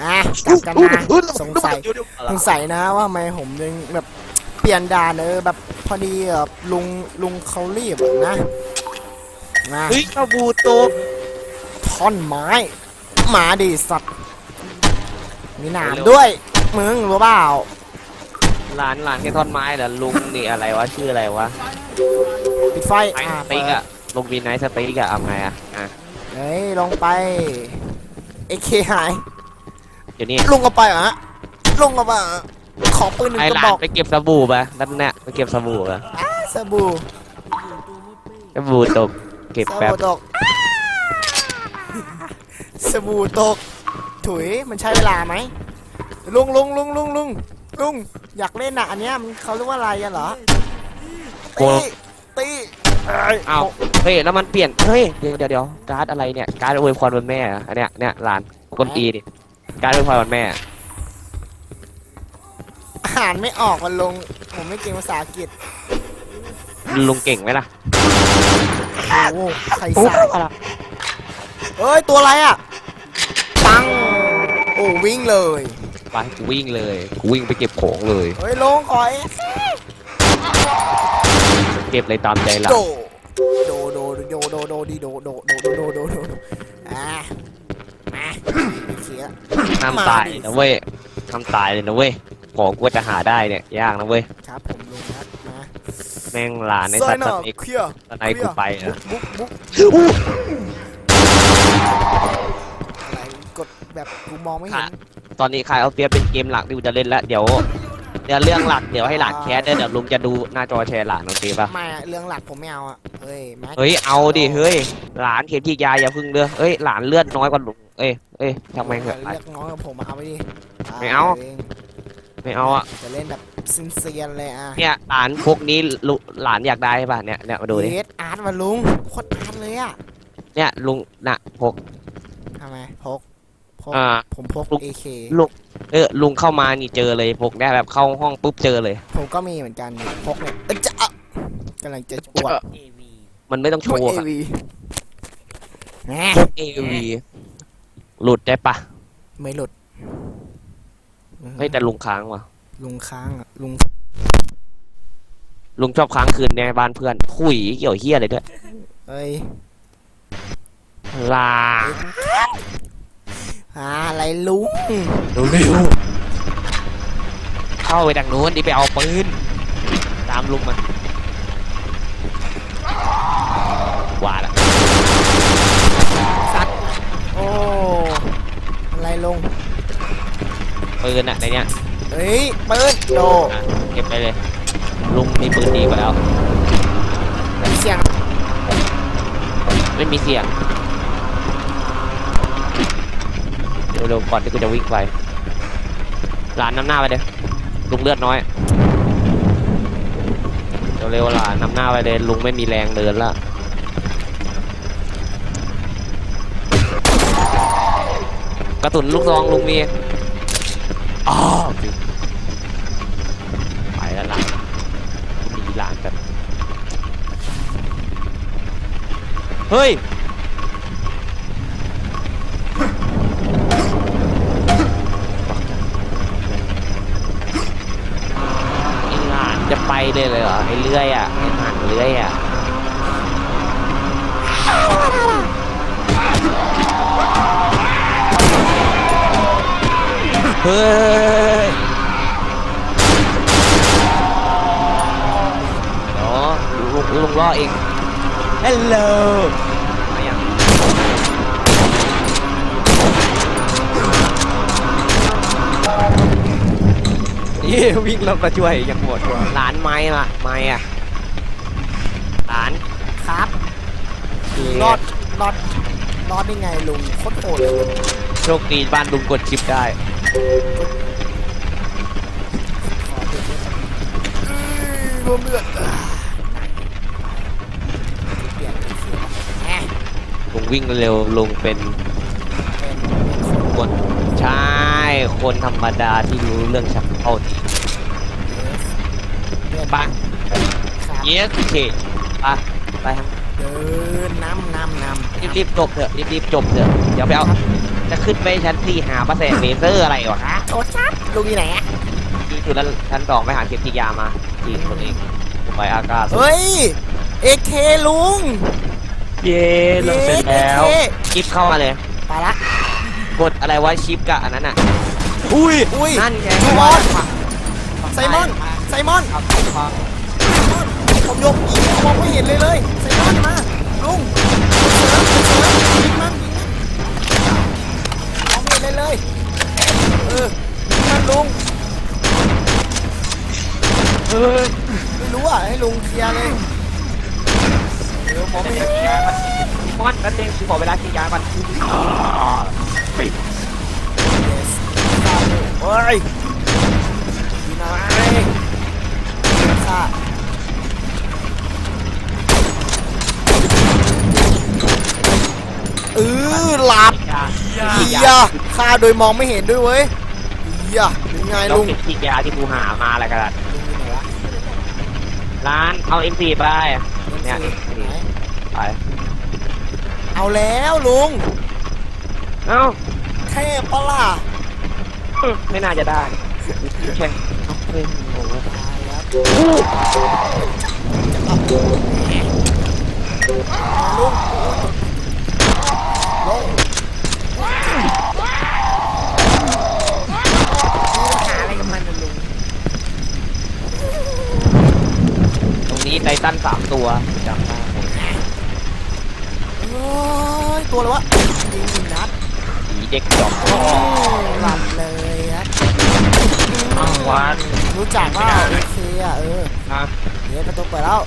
อะกลับกันมาสงสัยสงสัยนะว่าทำไมผมยังแบบเปลี่ยนด่านเออแบบพอดีแบบลุงลุงเขารีบอะนะนะเฮ้ยกระบูตกท่อนไม้หมาดิสัตว์มีหนามด้วยมึงรู้เปล่าหลานหลานแค่ท่อนไม้เหรอลุงนี่อะไรวะชื่ออะไรวะปิดไฟไนอ่าท์สติ๊กอะลุงมีไนท์สติ๊กอะเอาไงอะอะเฮ้ยลงไปเอเคหาย เดี๋ยวนี้ลงกันไปเหรอฮะลงกันไปเหรอขอปืนหนึ่งไอ้กระหลาบนอกไปเก็บสบู่ไปนั่นเนี่ยไปเก็บสบู่ไปสบู่สบู่ตกเก็บสแป๊บบู่ตกสบู่ตก ถุยมันใช้เวลาไหมลุงลุงลุงลุงลุงลุงอยากเล่นนะอันเนี้ยมันเขาเรียกว่าอะไรกันเหรอตีตีเอ้ย อ้าวเฮ้ยแล้วมันเปลี่ยนเฮ้ยเดี๋ยวเดี๋ยวเดี๋ยวการ์ดอะไรเนี่ยการ์ดอวยพรวันแม่อะอันเนี้ยเนี่ยหลานกวนอีดิ การ์ดอวยพรวันแม่ อ่านไม่ออกมันลง ผมไม่เก่งภาษาอังกฤษลุงเก่งไหมล่ะ โอ้ใครสาดเอ้ย ตัวอะไรอะ ปัง โอ้วิ่งเลย ไปกูวิ่งเลย กูวิ่งไปเก็บของเลย เฮ้ย ลงขอยเก็บเลยตามใจหลาโดนโดโดโดโดโดดีโดโดโดโดโดโดโดอ่า มาเสียห้ามตายนะเว้ยห้ามตายเลยนะเว้ยของกูจะหาได้เนี่ยยากนะเว้ย ครับผมลุงครับมาแม่งหลานในซอสัยตว์หน่อสเน็กเคลียร์สไนกูไปนะบุ๊กบุ๊กอะไรกดแบบกูมองไม่เห็น ตอนนี้คายเอาเปียเป็นเกมหลักที่กูจะเล่นแล้วเดี๋ยวเดี๋ยวเรื่องหลักเดี๋ยวให้หลานแคสเด้อเดี๋ยวลุงจะดูหน้าจอแชร์หลานโอเคปะไม่อะเรื่องหลักผมไม่เอาอะเฮ้ยแม็กเฮ้ยเอาดิเฮ้ยหลานเข็มที่ยาอย่าพึ่งเด้อเอ้ยหลานเลือดน้อยกว่าลุง เอ้ยเอ้ยทำไมเหรอเรียกน้อยกับผมมาเอาไปดิไม่เอา ไม่เอาอะจะเล่นแบบซินเซียนๆเลยอะเนี่ยหลานพวกนี้ลุหลานอยากได้ใช่ป่ะเนี่ยเนี่ยมาดูดิเยสอาร์ตมาลุงโคตรอาร์ตเลยอะเนี่ยลุงน่ะพก ทำไมพกพกอ่า ผมพกลุง AK เออลุงเข้ามานี่เจอเลยพกได้แบบเข้าห้องปุ๊บเจอเลย ผมก็มีเหมือนกันพกเนี่ยเอ้ยจะอะกำลังจะอวดมันไม่ต้องโชพกว์เออะวีแหม พกเอวี หลุดได้ปะไม่หลุดเฮ้ยแต่ลุงค้างว่ะ ลุงค้างอะลุง ลุงชอบค้างคืนในบ้านเพื่อนคุยเกี่ยวเฮียอะไรด้วยเอ้ยลาหาอะไรลุงเร็วเข้าไปดังนู้นดิไปเอาปืน ตามลุงมาว่าละ สัตว์โอ้อะไร ลุงปืนอะในเนี้ยเฮ้ยเปิดโดอะเก็บไปเลย ลุงมีปืนดีกว่าแล้วเสียงไม่มีเสียงเร็วๆก่อนที่กูจะวิ่งไปหลานนำหน้าไปเดี๋ยวลุงเลือดน้อยเร็วๆหลานนำหน้าไปเลยลุงไม่มีแรงเดินละ ระสุนลูกซองลุงมีอ๋อไปแล้วล่ะหนีหลานกันเฮ้ยไอ้หลานจะไปเลยเลยเหรอไอ้เลื่อยอะไอ้หานเลื่อยอะ เฮ้ยเดี๋ยวลุงลุงรอเองฮัลโหลมายังยี่วิ่งลงมาช่วยยังหมดหลานไม้ล่ะไม้อะหลานครับคือรอดรอดรอดได้ไงลุงโคตรโหดเลยลุงโชคดีบ้านลุงกดชิปได้ ขอเด็กด้วยเอ้ยรวมเลือดอ่าเปลี่ยนเป็นเสียงแหมลุงวิ่งเร็วลุงเป็นเป็นเป็นคนคนใช่คนธรรมดาที่รู้เรื่องชักเข้าทีเลือดปะครับเยสเคปะไปครับเดินน้ำน้ำน้ำรีบรีบๆจบเถอะรีบรีบๆจบเถอะเดี๋ยวไปเอา จะขึ้นไปชั้นสี่หาเปอร์เซ็นต์เลเซอร์อะไรวะฮะโทษครับลุงอยู่ไหนอะอยู่จุดแล้วชั้นสองไปหาเข็มฉีดยามาฉีดตัวเองไปอากาศเฮ้ยเอเคลุงเย้เลิกเสร็จแล้วเอเคชิปเข้ามาเลย ไปละ กดอะไรวะชิปกะอันนั้นอะ อุ้ย อุ้ย นั่นไงจูวอน ไซมอน ไซมอน ครับครับผมยกยิงมองไม่เห็นเลยเลยไซ ลุงเฮ้ยไม่รู้อะให้ลุงเคลียร์เลยเออมองไม่เห็นมอนนั่นเองขอเวลาฉีดยาก่อน Yes เฮ้ยอยู่ไหนค่ะเออหลับยาเฮียฆ่าโดยมองไม่เห็นด้วยเว้ย เฮียเป็นไงลลุงงเข็มฉีดยาที่กูหามาอะไรกันลุงอยู่ไหนวะร้านเอา M4 ไป เนี่ยไหนไป เอาแล้วลุงเอ้า เทพปะล่ะไม่น่าจะได้แข่งเอาเฮ้ยโอ้โห ตายแล้วจะกลับลุงลุงลุงมีปัญหาอะไรกับมันน่ะลุง ตรงนี้ ไททันสามตัวจำได้เอ้ยตัวอะไรวะยิงหนึ่งนัดผีเด็กดอกโอ้หลับเลยครับอ้าววันรู้จักว่าโอเคอะเออนะเดี๋ยวประตูเปิดแล้ว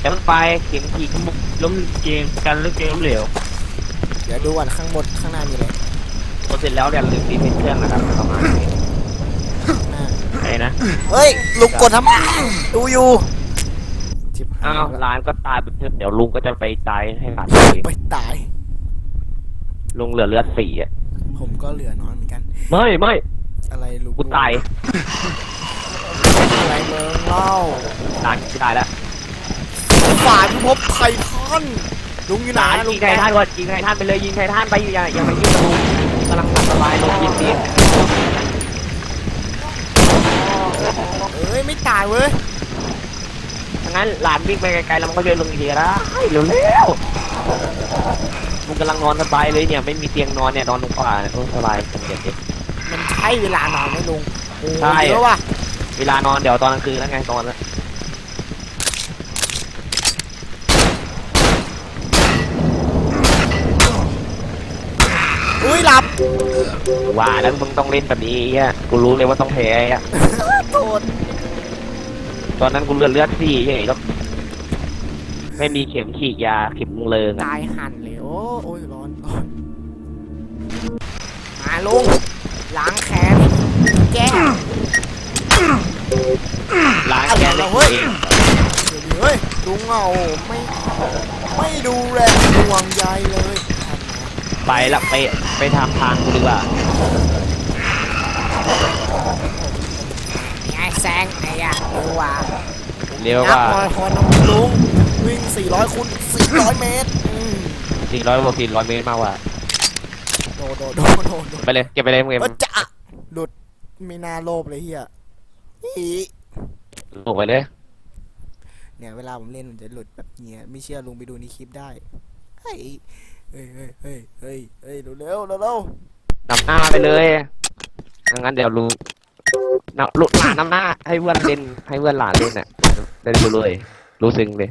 แต่มันไปเข็มฉีดล้มเกมกันหรือเกมเหลวเดี๋ยวดูก่อนข้างบนข้างหน้ามีอะไรพอเสร็จแล้วอย่าลืมรีเซ็ตเครื่องนะครับประมาณนี้ข้างหน้าไอ้นะเฮ้ยลุงกดทำไมดูอยู่ จิบหาอ้าวยแล้วร้านก็ตายไปเถอะเดี๋ยวลุงก็จะไปตายให้หลานตัวเองไปตาย ลุงเหลือเลือดสี่อะผมก็เหลือน้อยเหมือนกัน ไม่ไม่อะไรลุงกูตายอะไรเมืองเล่าร้านกูตายแล้วฝ่ายพิภพไททันลุงอยู่ไหนร้านลุยิงงไททันก่อนยิงไททันไปเลยยิงไททันไปอย่าอย่ามายิงลุงกำลังตัดสบายลงยิงดีเอ้ยไม่ตายเว้ยทั้ งนั้นหลานวิ่งไปไกลๆแล้วมันก็ช่วยลุงอีกทีนะเร็วเร็วๆลุงกำลังนอนสบายเลยเนี่ยไม่มีเตียงนอนเนี่ยนอนลงป่าเนี่ยโอ้สบายสบายเด็ดมันใช่เวลานอนไหมลุงโอ้ใช่ เยอะว่ะเวลานอนเดี๋ยวตอนกลางคืนแล้วไงนอนแล้วอุ้ยหลับว่าแล้วมึงต้องเล่นแบบนี้อะกูรู้เลยว่าต้องแพ้อะโทษ ตอนนั้นกูเลือดเลือดสี่เฉยแล้วไม่มีเข็มฉีดยาเข็มเลิงอะตายหันเลยโอ้โอ้ยร้อนร้อนมาลุงล้างแค้นแก้ล้างแค้นเลยเฮ้ยเองเดี๋ยวดิเฮ้ยลุงเอาไม่ไม่ดูแลห่วงใยเลยทำไมไปละไปไปทำทางกูดีกว่าไง แซงไอ้อะเร็วว่ะเรียกนับว่าหน่อยคอนำลุงวิ่ง 400คูณ400 เมตรอืมสี่ร้อยกว่าสี่ร้อยเมตรมากกว่าโดดโดดโดดโดดโดดไปเลยเก็บไปเลยมึงเอ็มเอ้ยจะหลุดไม่น่าโลภเลยเฮียอีลงไปเลยเนี่ยเวลาผมเล่นผมจะหลุดแบบเนี้ยไม่เชื่อลุงไปดูในคลิปได้เฮ้ยเฮ้ยเฮ้ยเฮ้ยเฮ้ยเฮ้ยเร็วเร็วเร็วเร็วนำหน้าไปเลยงั้นเดี๋ยวลุงนำลุ หลานน้ำหน้าให้เพื่อนเล่นให้เพื่อนหลานเล่นอะเล่นไปเลย รู้ซึ้งเลย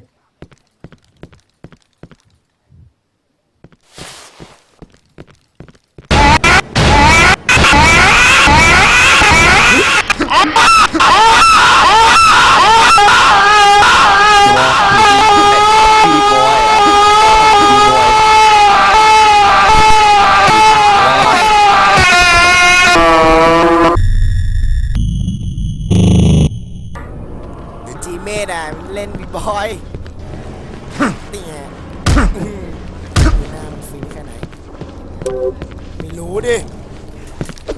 ไม่รู้ดิ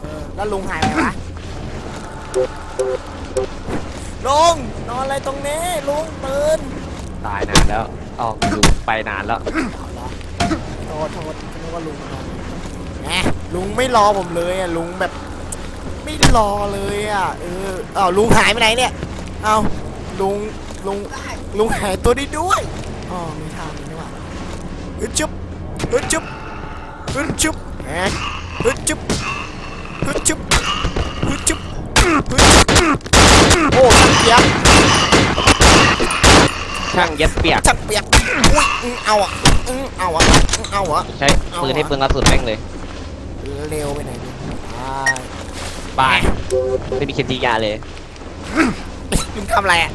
เออแล้วลุงหายไปไหนวะลุงนอนอะไรตรงนี้ลุงตื่นตายนานแล้วออกอยู่ไปนานแล้ว เอาละโทษโทษนึกว่าลุงนอนแหมลุงไม่รอผมเลยอะลุงแบบ ไม่รอเลยอะเอออ้าวลุงหายไปไหนเนี่ยเอาลุงลุงลุงหายตัวได้ด้วยอ๋อมีทางนี้นี่หว่าฮึดจุ๊บฮึดจุ๊บ ฮึดจุ๊บแหมฮึดจุ๊บฮึดจุ๊บฮึดจุ๊บฮึดจุ๊บโอ้ช่างเปียกช่างเย็บเปียกช่างเปียกอุ้ยอืมเอาอะอืมเอาอะอืมเอาอะใช้ปืนให้ปืนกระสุนแม่งเลยเร็วไปหน่อยนึงอ่าบายไม่มีเคนจิยาเลยลุงทำอะไรอะ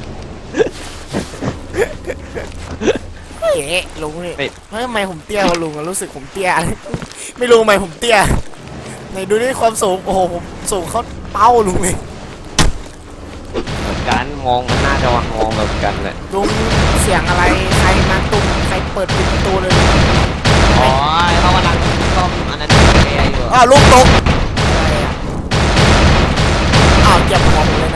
เฮ้ยลุงนี่ไม่เฮ้ยทำไมผมเตี้ยกว่าลุงอะรู้สึกผมเตี้ย ไม่รู้ทำไมผมเตี้ยไหนดูนี่ความสูงโอ้โหผมสูงเขาเป้าลุงเลยเหมือนกันมองมันน่าจะวางมองแบบกันเลยลุงเสียงอะไรใครมาตุ้มใครเปิดปิดประตูเลยอ๋อเขากำลังซ่อมอันนั้นแกอยู่อ้าวลูกตกอะไรอะอ้าวเก็บหัวผมเลย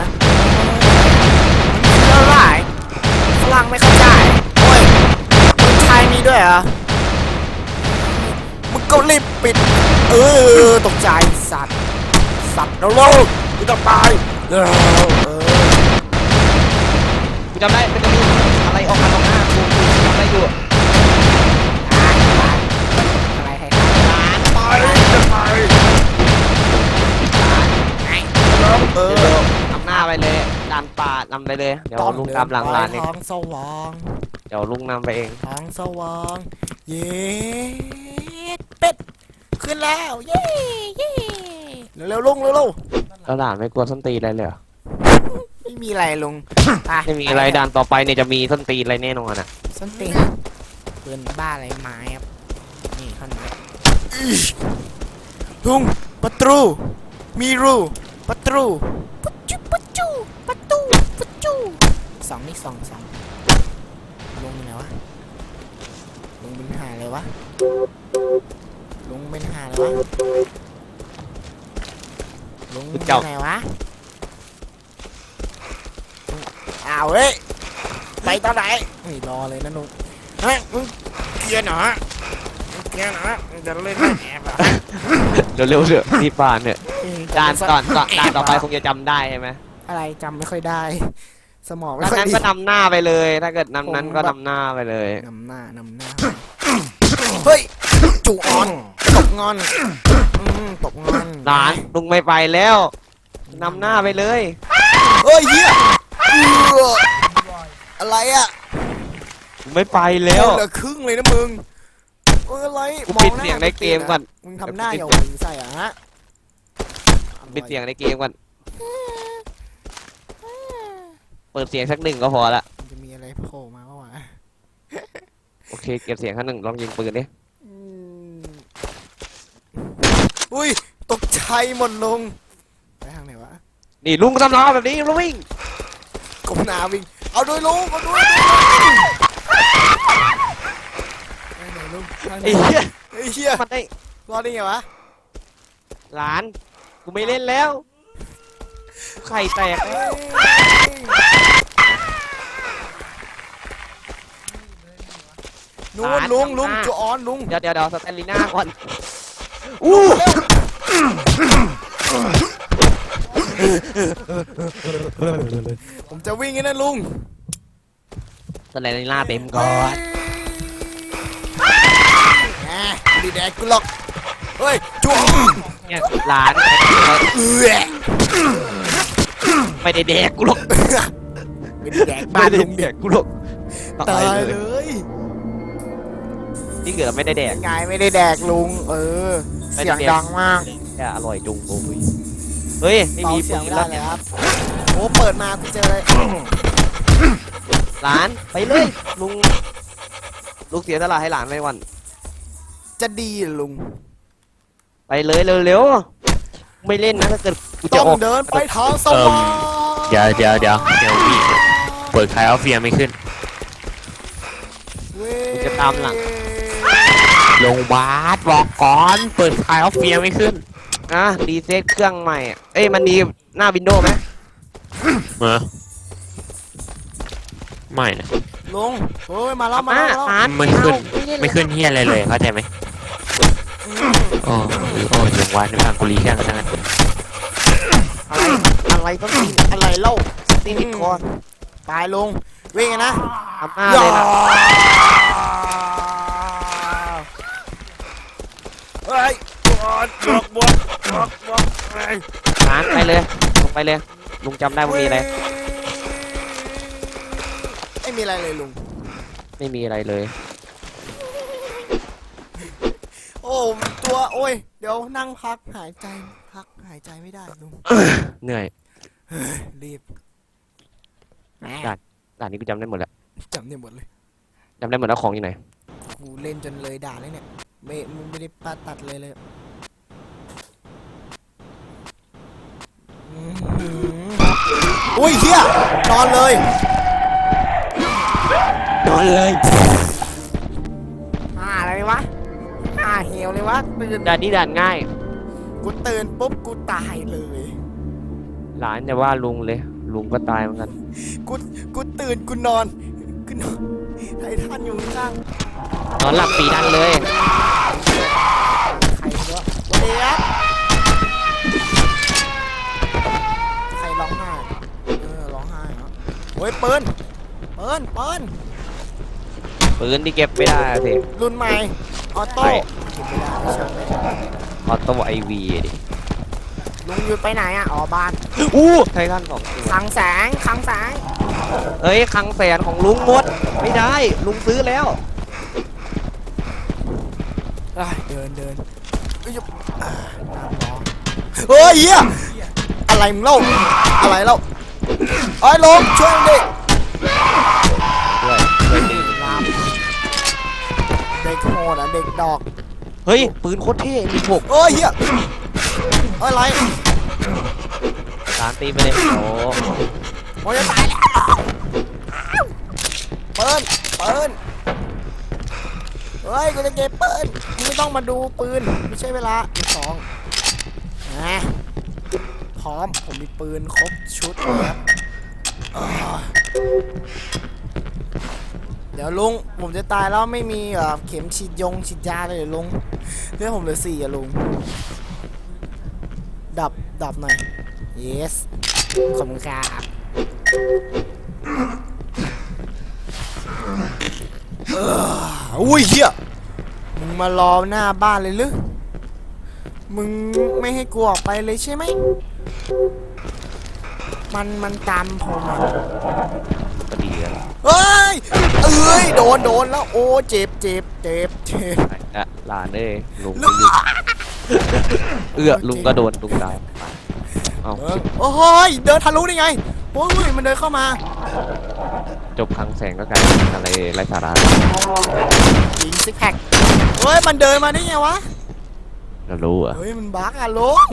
นะ เหรอมึงก็รีบปิด เออตกใจสัตว์ สัตว์แล้วลูกกูจะตายเออเออกูจำได้เป็นจะมีอะไรออกมาตรงหน้ากูกูจำได้อยู่อะไรให้ร้านตายจะตายไงเอเดี๋ยวอนำหน้าไปเลยตาม ป่านำไปเลย เดี๋ยวลุงตามหลังร้านเองท้องสว่างเดี๋ยวลุงนำไปเองท้องสว่างเย้เป็ดขึ้นแล้วเย้เย้เร็วๆลุงเร็วแล้วหลานไม่กลัวส้นตีนอะไรเลยเหรอๆไม่มีอะไรลุงไปไม่มีอะไรด่านต่อไปเนี่ยจะมีส้นตีนอะไรแน่นอนอะส้นตีนปืนบ้าอะไรไม้ครับนี่ท่อนนี้อิ๊ชลุงประตูมีรูประตู สองนี่สองสองลุงเป็นไงวะลุงเป็นหาเลยวะลุงเป็นหาเลยวะลุงเป็นไงวะอ้าวเฮ้ยไปตอนไหนไม่รอเลยนะลุงเฮ้ยมึงเกียร์หนอมึงเกียร์หนอมึงจะเล่นแอบเหรอเดี๋ยวเร็วเถอะรีบป่านเนี่ยอืมด่านก่อนก่อนด่านต่อไปแบคงจะจำได้ใช่ไหมอะไรจำไม่ค่อยได้ สมองไม่ถ้าค่อยงั้นดีก็นำหน้าไปเลย ถ้าเกิดนำนั้นผมก็แบบนำหน้าไปเลย นำหน้านำหน้า เฮ้ยจูออนตบงอนอืมตบงอนหลานลุงไม่ไปแล้วนำหน้าไปเลย เฮ้ยเฮียเอื้ออะไรอะลุงไม่ไปแล้ว เหลือครึ่งเลยนะมึงเอออะไรกูมอปิดหาเสียงในเกมก่อน มึงทำหน้าปิดอย่าเสียงหวิงใส่อะฮะปิดเสียงในเกมก่อน เปิดเสียงสักหนึ่งก็พอละมันจะมีอะไรโผล่มาเมื่อวานโอเคเก็บเสียงข้างหนึ่งลองยิงปืนดิอืมอุ้ย ตกใจหมดลง ไปทางไหนวะนี่ลุงทำล้อแบบนี้ลุงวิ่งก้มหน้าวิ่ง เอาด้วยลุงเอาด้วยไปไหนลุงทางไหนไอ้เหี้ยไอ้เหี้ยมันได้รอดได้ไงวะ หลานกูไม่เล่นแล้วไข่แตกแล้ว นู่นลุงลุงจูออนลุง เดี๋ยวเดี๋ยวเดี๋ยวสแตนลีน่าก่อนอู้ผมจะวิ่งไอ้นั่นลุงสแตนลีน่าเต็มก่อนแหมดีแดกกูหรอกเฮ้ยจูออนเนี่ยหลานเอื้อไม่ได้แดกกูหรอกไม่ได้แดกบ้านลุงแดกกูหรอกตายเลย นี่เกือบไม่ได้แดก ยังไงไม่ได้แดกลุง เออ ไม่เสีได้ยงแดก ดังมากแค่อร่อยจุงโอ้ยเฮ้ยไม่เบามีเสีปืยงนไม่แล้ได้วเลเนี่ยยครับ โอ้เปิดมากูเจอเลยหลานไปเลยลุงลุงเสียสละให้หลานไปก่อนจะดีเหรอลุง ไปเลยเร็วๆไม่เล่นนะถ้าเกิดกูจะต้องออกเดินไปทางสว่างเดี๋ยวเดี๋ยวเดี๋ยวเดี๋ยวพี่เปิดไคลออฟเฟียไม่ขึ้น เว้ยกูจะตามหลัง ลงบาสบอกก่อน เปิดไคลออฟเฟียไม่ขึ้นนะรีเซ็ตเครื่องใหม่อะเอ้ยมันดีหน้าวินโดว์ไหมเออไม่นะลุงเฮ้ยมาแล้วมามาแล้วหลานไม่ขึ้นเอาเล่ไม่ขึ้นเฮียอะไรเลยเข้าใจไหมอืมโอ้โอ้ยลงวาดในทางกุลีแข่งกันทั้งนั้นอะไรอะไรต้องตีอะไรเล่าตีนิดก่อนตายลงวิ่งไงนะทำหน้าเลยนะ เฮ้ยบวกบวกบวกบวกบวกเฮ้ยหลานไปเลยลงไปเลยลุงจำได้ว่ามีอะไรไม่มีอะไรเลยลุง ไม่มีอะไรเลย โอ้ตัวโอ้ย เดี๋ยวนั่งพักหายใจพักหายใจไม่ได้ลุงเหนื่อยรีบแหมด่านนี้กูจำได้หมดแล้วจำได้หมดเลยจำได้หมดแล้วของอยู่ไหนกูเล่นจนเลยด่าเลยเนี่ย ไม่มึงไม่ได้ปาตัดเลยเลยอื้อหืออุ้ยเฮียนอนเลย นอนเลยอ่าอะไรวะอ่าเหี่ยวเลยวะตื่นด่านนี้ด่านง่าย กูตื่นปุ๊บกูตายเลย หลานจะว่าลุงเลย ลุงก็ตายเหมือนกัน กูกูตื่นกูนอนกูนอนไททันอยู่ข้าง นอนหลับปีนั่นเลยใครวะสวัสดีครับใครร้องไห้เออร้องไห้เหรอโอ้ยปืนปืนปืนปืนที่เก็บไม่ได้อะสิรุ่นใหม่ออโต้ใช่เก็บไม่ได้ไม่ใช่ไม่ใช่ออโต้ไอวีดิลุงอยู่ไปไหนอะอ๋อบ้านอู้ไททันของจริงคลังแสงคลังแสงเอ้ยคลังแสนของลุงหมด ไม่ได้ ลุงซื้อแล้วเอ้ยเดินเดินเอ้ยอ่าน้ำร้อนเฮ้ยเฮียอะไรมึงเล่าอะไรเล่าเอ้ยลงช่วยมันดิด้วยด้วยนี่ลามเด็กโหดอะเด็กดอกเฮ้ย ปืนโคตรเท่มีหกเอ้ยเฮียเอ้ยอะไรสามตีไปเลยโอ้โอ้ยจะตายแล้วเปิ้ลเปิ้ล เฮ้ยกูจะเก็บปืนไม่ต้องมาดูปืนไม่ใช่เวลาอีกสองนะพร้อมผมมีปืนครบชุดเลยครับเดี๋ยวลุงผมจะตายแล้วไม่มีเอ่อเข็มฉีดยงฉีดยาเลยลุงเรื่องผมเหลือสี่อะลุง ดับดับหน่อย yes ขอบคุณครับเออ อุ้ยเฮียมึงมารอหน้าบ้านเลยหรือมึงไม่ให้กูออกไปเลยใช่ไหม มันมันตามผมอะก็ดีแล้วเฮ้ย เอ้ย โดนโดนแล้ว โอ้เจ็บเจ็บเจ็บเจ็บอะหลานเอ้ยลุงก็อยู่เอื้อลุงก็โดนลุงตายเอาเออโอ้ยเดินทะลุได้ไง โอ้ยมันเดินเข้ามา จบครั้งแสงก็กลายเป็นอะไรไร้สาระยิงซิกแพคเฮ้ยมันเดินมาได้ไงวะ เรารู้เหรอะเฮ้ยมันบักอะลง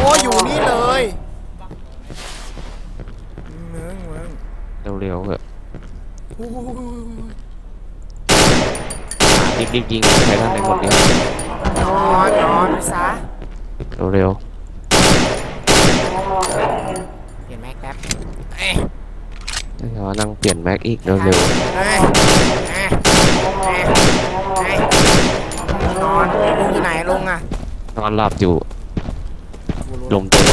โอ้ยอยู่นี่เลยเมืองเมืองเร็วๆเถอะโอ้ยรีบๆยิงใช้ท่านในหมดเนี่ยนอนนอนไปซะเร็วเปลี่ยนแม็กแป๊บ เอ้ยๆเดี๋ยวนั่งเปลี่ยนแม็กอีกเร็วเอ้ยเอ้ยเอ้ยเอ้ยนอนลุงอยู่ไหนลุงอะๆนอนหลับอยู่ลมเต็ม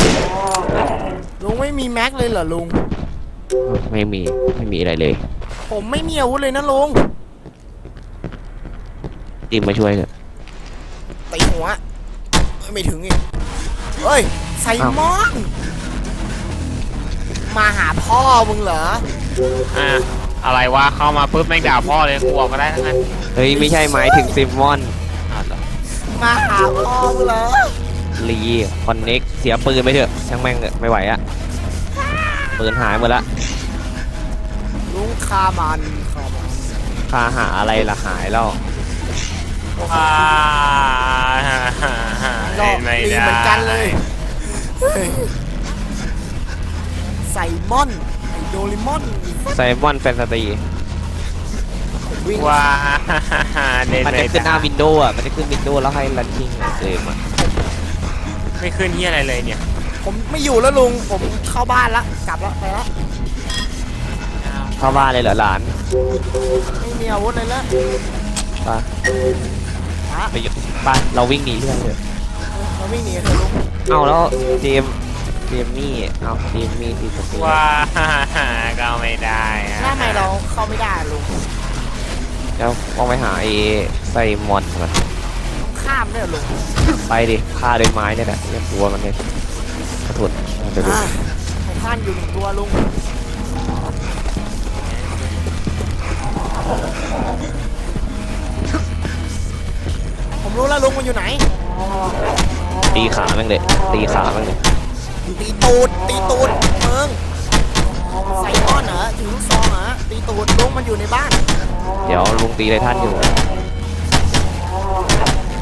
ลุงไม่มีแม็กเลยเหรอลุง ไม่มีไม่มีอะไรเลยผมไม่มีอาวุธเลยนะลุงรีบมาช่วยเถอะตีหัวเอ้ยไม่ถึงอีกเฮ้ยไซมอน มาหาพ่อมึงเหรออะอะไรวะเข้ามาปุ๊บแม่งด่าพ่อเลยกูออกก็ได้ทั้งนั้นเฮ้ยไม่ใช่หมายถึงซิมมอนอะเหรอมาหาพ่อมึงเหรอลีคอนเน็กเสียปืนไปเถอะช่างแม่งเถอะไม่ไหวอะปืนหายหมดละลุงคามันคามันคาหาอะไรละหายแล้วว้าก็เล่นไม่ดีได้เหมือนกันเลยเฮ้ยไซมอนไอโดเรมอนไซมอนแฟนตาซีวิ่งว้าเล่นมันไม่จะขึ้นหได้น้าวินโดว์อะ มันจะขึ้นวินโดว์แล้วให้รันชิ่งเกมอะไม่ขึ้นที่อะไรเลยเนี่ย ผมไม่อยู่แล้วลุง ผมเข้าบ้านละ กลับแล้วไปละเข้าบ้านเลยเหรอหลานไม่มีอาวุธเลยละไไปฮะไปหยุดไปเราวิ่งหนีเรื่องเลยเราวิ่งหนีเถอะลุงเอาแล้วเจม เจมมี่เอาเจมมี่ที่สติว้าก็ไม่ได้อะหน้าไม่เราเข้าไม่ได้ลุงแล้วมองไปหาไอ้ไซมอนมันต้องข้ามด้วยเหรอลุงไปดิฆ่าด้วยไม้เนี่ยแหละอย่ากลัวมันเลยกระถุนมันจะดูอะไททันอยู่หนึ่งตัวลุงผมรู้แล้วลุงมันอยู่ไหนตีขาแม่งเลยตีขาแม่งเลย ตีตูดตีตูดเมืองใส่ก้อนเหรอถือลูกซองเหรอตีตูดลุงมันอยู่ในบ้านเดี๋ยวลุงตีไททันอยู่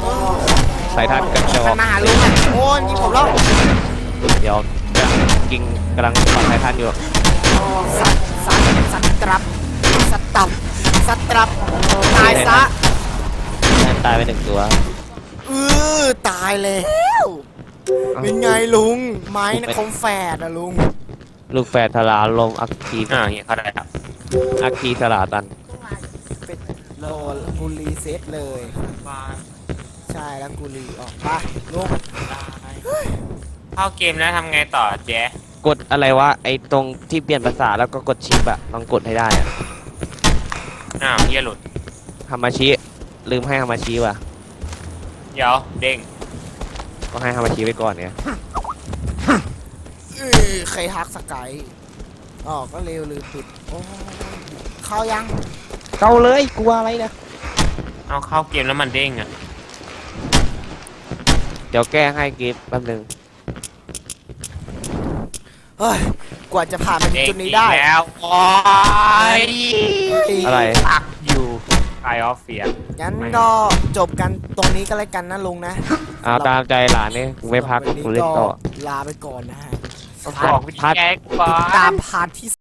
เออไททันกระจอมักนมาหาลุงอะโอ้ยยิงผมแล้วเดี๋ยวกำลังกิงกำลังฟันไททันอยู่สัตว์สัตว์สัตว์ตรับสัตว์ตับสัตว์ตรับตายซะตายไปหนึ่งตัว เออตายแล้ว เป็นไงลุง ไม้นะคมแฝดอะลุง ลูกแฝดทลาลมอัคคีอ่าอย่างเงี้ยเขาได้ครับอัคคีสลาตัน เป็นโลกูรีเซตเลย ใช่แล้วกูรีออกไปลุงเข้าเกมแล้วทำไงต่อเจ๊กดอะไรวะไอ้ตรงที่เปลี่ยนภาษาแล้วก็กดชิปอะต้องกดให้ได้อะอ้าวเฮียหลุดฮามาชิลืมให้ฮามาชิว่ะ เดี๋ยวเด้ง ก็ให้ฮามาชิไว้ก่อนเนี่ยเอ้ยใครฮักสกายอ๋อก็เร็วลืมปิดโอ้ยเข้ายังเกาเลยกลัวอะไรนะเอาเข้าเกมแล้วมันเด้งอะเดี๋ยวแก้ให้กิฟต์แป๊บนึงเฮ้ยกว่าจะผ่านมาถึงเด้งจุดนี้ได้อีกแล้วโอ้ย อะไรตัก อยู่ไอออฟเฟียงั้นก็จบกันตรงนี้ก็แล้วกันนะลุงนะเอาตามใจหลานนี่กูไม่พักสำหรับวันกูเล่นต่อ ลาไปก่อนนะฮะบอกพี่แจ๊กก่อติดตามนพาร์ทที่